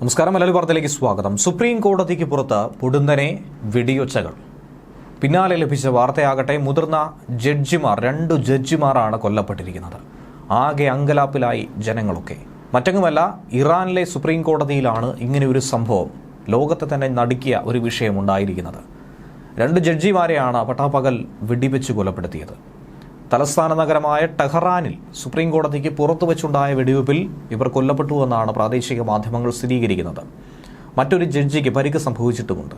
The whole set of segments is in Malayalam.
നമസ്കാരം. മലയാളി വാർത്തയിലേക്ക് സ്വാഗതം. സുപ്രീം കോടതിക്ക് പുറത്ത് പൊടുന്നനെ വെടിയൊച്ചകൾ പിന്നാലെ ലഭിച്ച വാർത്തയാകട്ടെ മുതിർന്ന ജഡ്ജിമാർ രണ്ടു ജഡ്ജിമാരാണ് കൊല്ലപ്പെട്ടിരിക്കുന്നത്. ആകെ അങ്കലാപ്പിലായി ജനങ്ങളൊക്കെ. മറ്റങ്ങുമല്ല ഇറാനിലെ സുപ്രീം കോടതിയിലാണ് ഇങ്ങനെ ഒരു സംഭവം ലോകത്തെ തന്നെ നടുക്കിയ ഒരു വിഷയമുണ്ടായിരിക്കുന്നത് രണ്ട് ജഡ്ജിമാരെയാണ് പട്ടാപ്പകൽ വെടിവെച്ച് കൊലപ്പെടുത്തിയത്. തലസ്ഥാന നഗരമായ ടെഹ്റാനിൽ സുപ്രീം കോടതിക്ക് പുറത്തു വെച്ചുണ്ടായ വെടിവെപ്പിൽ ഇവർ കൊല്ലപ്പെട്ടു എന്നാണ് പ്രാദേശിക മാധ്യമങ്ങൾ സ്ഥിരീകരിക്കുന്നത്. മറ്റൊരു ജഡ്ജിക്ക് പരിക്ക് സംഭവിച്ചിട്ടുമുണ്ട്.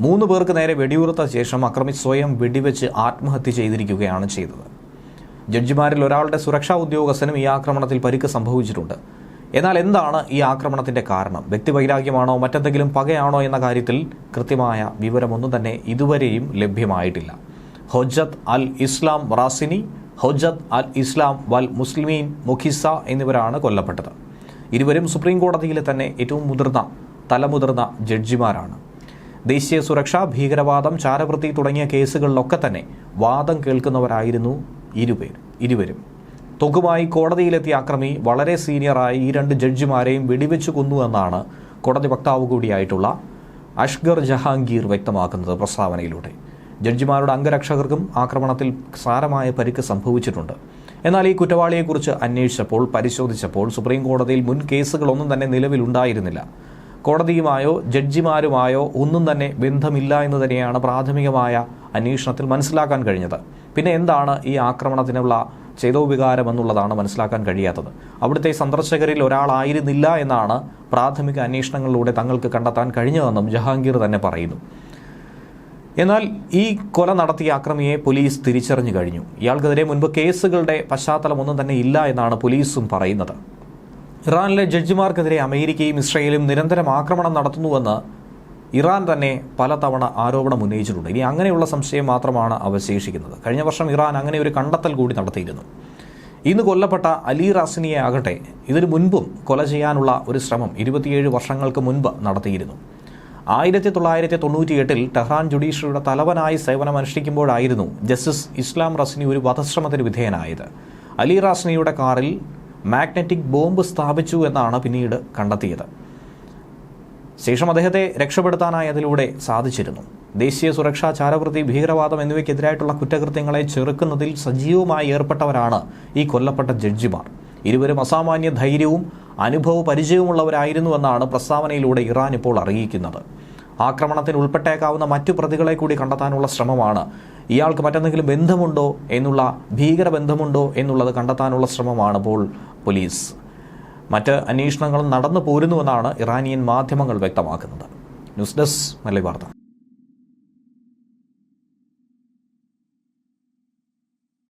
മൂന്ന് പേർക്ക് നേരെ വെടിയുറുത്ത ശേഷം അക്രമി സ്വയം വെടിവെച്ച് ആത്മഹത്യ ചെയ്തിരിക്കുകയാണ് ചെയ്തത്. ജഡ്ജിമാരിൽ ഒരാളുടെ സുരക്ഷാ ഉദ്യോഗസ്ഥനും ഈ ആക്രമണത്തിൽ പരിക്ക് സംഭവിച്ചിട്ടുണ്ട്. എന്നാൽ എന്താണ് ഈ ആക്രമണത്തിന്റെ കാരണം? വ്യക്തിവൈരാഗ്യമാണോ മറ്റെന്തെങ്കിലും പകയാണോ എന്ന കാര്യത്തിൽ കൃത്യമായ വിവരമൊന്നും തന്നെ ഇതുവരെയും ലഭ്യമായിട്ടില്ല. ഹൊജത്ത് അൽ ഇസ്ലാം റാസിനി ഹൊജത് അൽ ഇസ്ലാം വൽ മുസ്ലിമീൻ മുഖിസ എന്നിവരാണ് കൊല്ലപ്പെട്ടത്. ഇരുവരും സുപ്രീം കോടതിയിലെ തന്നെ ഏറ്റവും മുതിർന്ന തലമുതിർന്ന ജഡ്ജിമാരാണ്. ദേശീയ സുരക്ഷ ഭീകരവാദം ചാരവൃത്തി തുടങ്ങിയ കേസുകളിലൊക്കെ തന്നെ വാദം കേൾക്കുന്നവരായിരുന്നു ഇരുപേർ ഇരുവരും. തൊകുമായി കോടതിയിലെത്തിയ അക്രമി വളരെ സീനിയറായ ഈ രണ്ട് ജഡ്ജിമാരെയും വെടിവെച്ചു കൊന്നുവെന്നാണ് കോടതി വക്താവ് കൂടിയായിട്ടുള്ള അഷ്ഗർ ജഹാംഗീർ വ്യക്തമാക്കുന്നത് പ്രസ്താവനയിലൂടെ. ജഡ്ജിമാരുടെ അംഗരക്ഷകർക്കും ആക്രമണത്തിൽ സാരമായ പരിക്ക് സംഭവിച്ചിട്ടുണ്ട്. എന്നാൽ ഈ കുറ്റവാളിയെക്കുറിച്ച് അന്വേഷിച്ചപ്പോൾ പരിശോധിച്ചപ്പോൾ സുപ്രീം കോടതിയിൽ മുൻ കേസുകളൊന്നും തന്നെ നിലവിലുണ്ടായിരുന്നില്ല. കോടതിയുമായോ ജഡ്ജിമാരുമായോ ഒന്നും തന്നെ ബന്ധമില്ല എന്ന് തന്നെയാണ് പ്രാഥമികമായ അന്വേഷണത്തിൽ മനസ്സിലാക്കാൻ കഴിഞ്ഞത്. പിന്നെ എന്താണ് ഈ ആക്രമണത്തിനുള്ള ചേതോവികാരം എന്നുള്ളതാണ് മനസ്സിലാക്കാൻ കഴിയാത്തത്. അവിടുത്തെ സന്ദർശകരിൽ ഒരാളായിരുന്നില്ല എന്നാണ് പ്രാഥമിക അന്വേഷണങ്ങളിലൂടെ തങ്ങൾക്ക് കണ്ടെത്താൻ കഴിഞ്ഞതെന്നും ജഹാംഗീർ തന്നെ പറയുന്നു. എന്നാൽ ഈ കൊല നടത്തിയ അക്രമിയെ പോലീസ് തിരിച്ചറിഞ്ഞു കഴിഞ്ഞു. ഇയാൾക്കെതിരെ മുൻപ് കേസുകളുടെ പശ്ചാത്തലമൊന്നും തന്നെ ഇല്ല എന്നാണ് പോലീസും പറയുന്നത്. ഇറാനിലെ ജഡ്ജിമാർക്കെതിരെ അമേരിക്കയും ഇസ്രയേലും നിരന്തരം ആക്രമണം നടത്തുന്നുവെന്ന് ഇറാൻ തന്നെ പലതവണ ആരോപണം ഉന്നയിച്ചിട്ടുണ്ട്. ഇനി അങ്ങനെയുള്ള സംശയം മാത്രമാണ് അവശേഷിക്കുന്നത്. കഴിഞ്ഞ വർഷം ഇറാൻ അങ്ങനെ ഒരു കണ്ടെത്തൽ കൂടി നടത്തിയിരുന്നു. ഇന്ന് കൊല്ലപ്പെട്ട അലി റാസിനിയെ ആകട്ടെ ഇതിനു മുൻപും കൊല ചെയ്യാനുള്ള ഒരു ശ്രമം ഇരുപത്തിയേഴ് വർഷങ്ങൾക്ക് മുൻപ് നടത്തിയിരുന്നു. ആയിരത്തി തൊള്ളായിരത്തി തൊണ്ണൂറ്റിയെട്ടിൽ ടെഹ്റാൻ ജുഡീഷ്യറിയുടെ തലവനായി സേവനമനുഷ്ഠിക്കുമ്പോഴായിരുന്നു ജസ്റ്റിസ് ഇസ്ലാം റസ്നി ഒരു വധശ്രമത്തിന് വിധേയനായത്. അലി റാസ്നിയുടെ കാറിൽ മാഗ്നറ്റിക് ബോംബ് സ്ഥാപിച്ചു എന്നാണ് പിന്നീട് കണ്ടെത്തിയത്. ശേഷം അദ്ദേഹത്തെ രക്ഷപ്പെടുത്താനായി അതിലൂടെ സാധിച്ചിരുന്നു. ദേശീയ സുരക്ഷാ ചാരവൃത്തി ഭീകരവാദം എന്നിവയ്ക്കെതിരായിട്ടുള്ള കുറ്റകൃത്യങ്ങളെ ചെറുക്കുന്നതിൽ സജീവമായി ഏർപ്പെട്ടവരാണ് ഈ കൊല്ലപ്പെട്ട ജഡ്ജിമാർ. ഇരുവരും അസാമാന്യ ധൈര്യവും അനുഭവ പരിചയമുള്ളവരായിരുന്നുവെന്നാണ് പ്രസ്താവനയിലൂടെ ഇറാൻ ഇപ്പോൾ അറിയിക്കുന്നത്. ആക്രമണത്തിൽ ഉൾപ്പെട്ടേക്കാവുന്ന മറ്റു പ്രതികളെ കൂടി കണ്ടെത്താനുള്ള ശ്രമമാണ്. ഇയാൾക്ക് മറ്റെന്തെങ്കിലും ബന്ധമുണ്ടോ എന്നുള്ള ഭീകര ബന്ധമുണ്ടോ എന്നുള്ളത് കണ്ടെത്താനുള്ള ശ്രമമാണ് ഇപ്പോൾ പോലീസ്. മറ്റ് അന്വേഷണങ്ങളും നടന്നു പോരുന്നുവെന്നാണ് ഇറാനിയൻ മാധ്യമങ്ങൾ വ്യക്തമാക്കുന്നത്. ന്യൂസ് ഡെസ്ക് വാർത്ത.